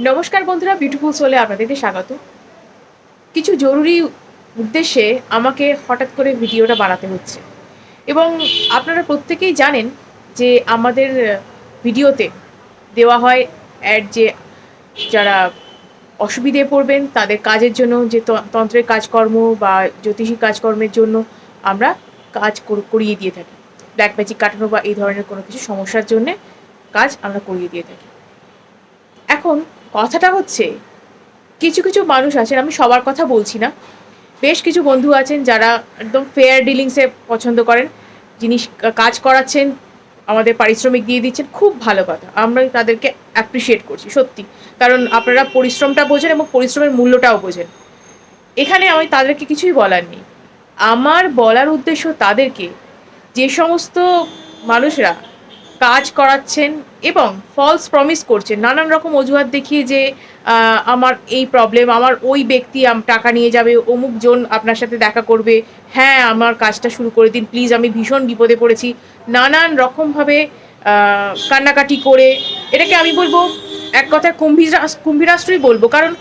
নমস্কার বন্ধুরা বিউটিফুল সোলে আপনাদেরকে স্বাগত। কিছু জরুরি উদ্দেশ্যে আমাকে হঠাৎ করে ভিডিওটা বানাতে হচ্ছে। এবং আপনারা প্রত্যেকেই জানেন যে আমাদের ভিডিওতে দেওয়া হয় অ্যাড যে যারা অসুবিধে পড়বেন, তাদের কাজের জন্য যে তন্ত্রের কাজকর্ম বা জ্যোতিষী কাজকর্মের জন্য আমরা কাজ কর- করিয়ে দিয়ে থাকি। ব্ল্যাক ম্যাজিক কাটানো বা এই ধরনের কোনো কিছু সমস্যার জন্যে কাজ আমরা করিয়ে দিয়ে থাকি। এখন কথাটা হচ্ছে, কিছু কিছু মানুষ আছেন, আমি সবার কথা বলছি না। বেশ কিছু বন্ধু আছেন যারা একদম ফেয়ার ডিলিংসে পছন্দ করেন জিনিস কাজ করাচ্ছেন, আমাদের পারিশ্রমিক দিয়ে দিচ্ছেন, খুব ভালো কথা। আমরা তাদেরকে অ্যাপ্রিসিয়েট করছি, সত্যি। কারণ আপনারা পরিশ্রমটা বোঝেন এবং পরিশ্রমের মূল্যটাও বোঝেন। এখানে আমি তাদেরকে কিছুই বলার নেই। আমার বলার উদ্দেশ্য তাদেরকে যে সমস্ত মানুষরা কাজ করাচ্ছেন এবং ফলস প্রমিস করছেন। নানান রকম অজুহাত দেখিয়ে যে আমার এই প্রবলেম আমার ওই ব্যক্তি টাকা নিয়ে যাবে, অমুক জন আপনার সাথে দেখা করবে হ্যাঁ আমার কাজটা শুরু করে দিন প্লিজ আমি ভীষণ বিপদে পড়েছি। নানান রকমভাবে কান্নাকাটি করে, এটাকে আমি বলব এক কথায় কুম্ভীরা কুম্ভীরাষ্ট্রই বলব। কারণ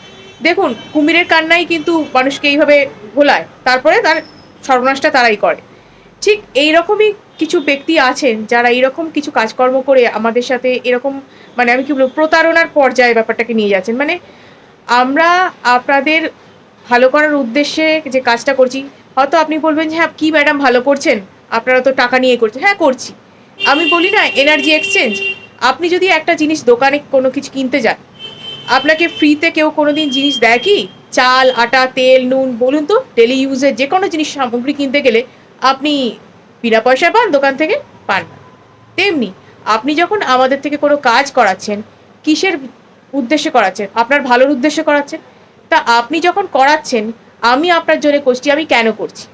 দেখুন, কুমিরের কান্নাই কিন্তু মানুষকে এইভাবে ভোলায়, তারপরে তার সর্বনাশটা তারাই করে। ঠিক এই রকমই কিছু ব্যক্তি আছেন যারা এরকম কিছু কাজকর্ম করে আমাদের সাথে এরকম মানে আমি কি বলব, প্রতারণার পর্যায়ে ব্যাপারটাকে নিয়ে যাচ্ছেন। মানে আমরা আপনাদের ভালো করার উদ্দেশ্যে যে কাজটা করছি, হয়তো আপনি বলবেন যে হ্যাঁ কী ম্যাডাম ভালো করছেন? আপনারা তো টাকা নিয়ে করছেন। হ্যাঁ করছি। আমি বলি না এনার্জি এক্সচেঞ্জ আপনি যদি একটা জিনিস দোকানে কোনো কিছু কিনতে যান, আপনাকে ফ্রিতে কেউ কোনো দিন জিনিস দেয় কি? চাল, আটা, তেল, নুন, বলুন তো ডেলি ইউজের যে কোনো জিনিস, সামগ্রী কিনতে গেলে আপনি বিনা পয়সায় পান দোকান থেকে পান না। তেমনি আপনি যখন আমাদের থেকে কোনো কাজ করাচ্ছেন, কিসের উদ্দেশ্যে করাচ্ছেন, আপনার ভালোর উদ্দেশ্যে করাচ্ছেন, তা আপনি যখন করাচ্ছেন, আমি আপনার জন্য করছি, আমি কেন করছি?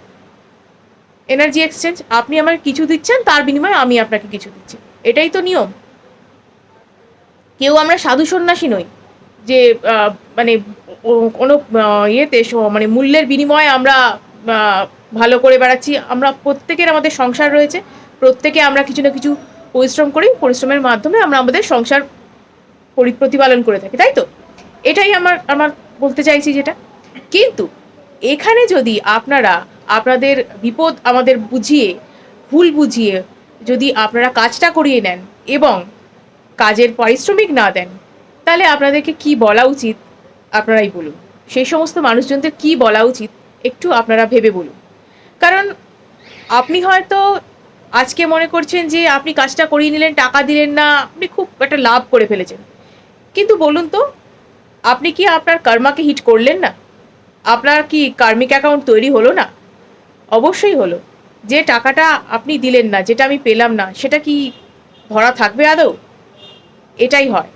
এনার্জি এক্সচেঞ্জ আপনি আমাকে কিছু দিচ্ছেন, তার বিনিময়ে আমি আপনাকে কিছু দিচ্ছি। এটাই তো নিয়ম। কেউ আমরা সাধু সন্ন্যাসী নই যে মানে কোনো ইয়েতে মানে মূল্যের বিনিময়ে আমরা ভালো করে বেড়াচ্ছি। আমরা প্রত্যেকের আমাদের সংসার রয়েছে। প্রত্যেকে আমরা কিছু না কিছু পরিশ্রম করি। পরিশ্রমের মাধ্যমে আমরা আমাদের সংসার পরি- প্রতিপালন করে থাকি, তাই তো? এটাই আমার আমার বলতে চাইছি যেটা। কিন্তু এখানে যদি আপনারা, আপনাদের বিপদ আমাদের বুঝিয়ে, ভুল বুঝিয়ে যদি আপনারা কাজটা করিয়ে নেন এবং কাজের পারিশ্রমিক না দেন, তাহলে আপনাদেরকে কি বলা উচিত? আপনারাই বলুন। সেই সমস্ত মানুষজনদের কি বলা উচিত? একটু আপনারা ভেবে বলুন। কারণ আপনি হয়তো আজকে মনে করছেন যে আপনি কাজটা করিয়ে নিলেন, টাকা দিলেন না, আপনি খুব একটা লাভ করে ফেলেছেন। কিন্তু বলুন তো, আপনি কি আপনার কর্মাকে হিট করলেন না? আপনার কি কার্মিক অ্যাকাউন্ট তৈরি হলো না? অবশ্যই হলো। যে টাকাটা আপনি দিলেন না, যেটা আমি পেলাম না, সেটা কি ধরা থাকবে আদৌ? এটাই হয়।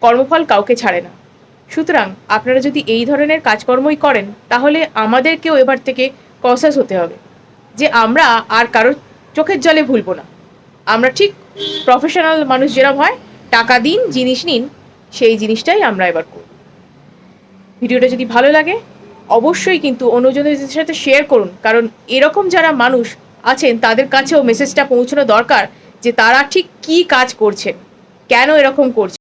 কর্মফল কাউকে ছাড়ে না। সুতরাং আপনারা যদি এই ধরনের কাজকর্মই করেন, তাহলে আমাদেরকেও এবার থেকে কনসাস হতে হবে। যে আমরা আর কারোর চোখের জলে ভুলবো না। আমরা ঠিক প্রফেশনাল মানুষ যেরকম হয়, টাকা দিন, জিনিস নিন, সেই জিনিসটাই আমরা এবার করব। ভিডিওটা যদি ভালো লাগে, অবশ্যই কিন্তু অন্যজনের সাথে শেয়ার করুন। কারণ এরকম যারা মানুষ আছেন, তাদের কাছেও মেসেজটা পৌঁছানো দরকার যে তারা ঠিক কী কাজ করছেন। কেন এরকম করছে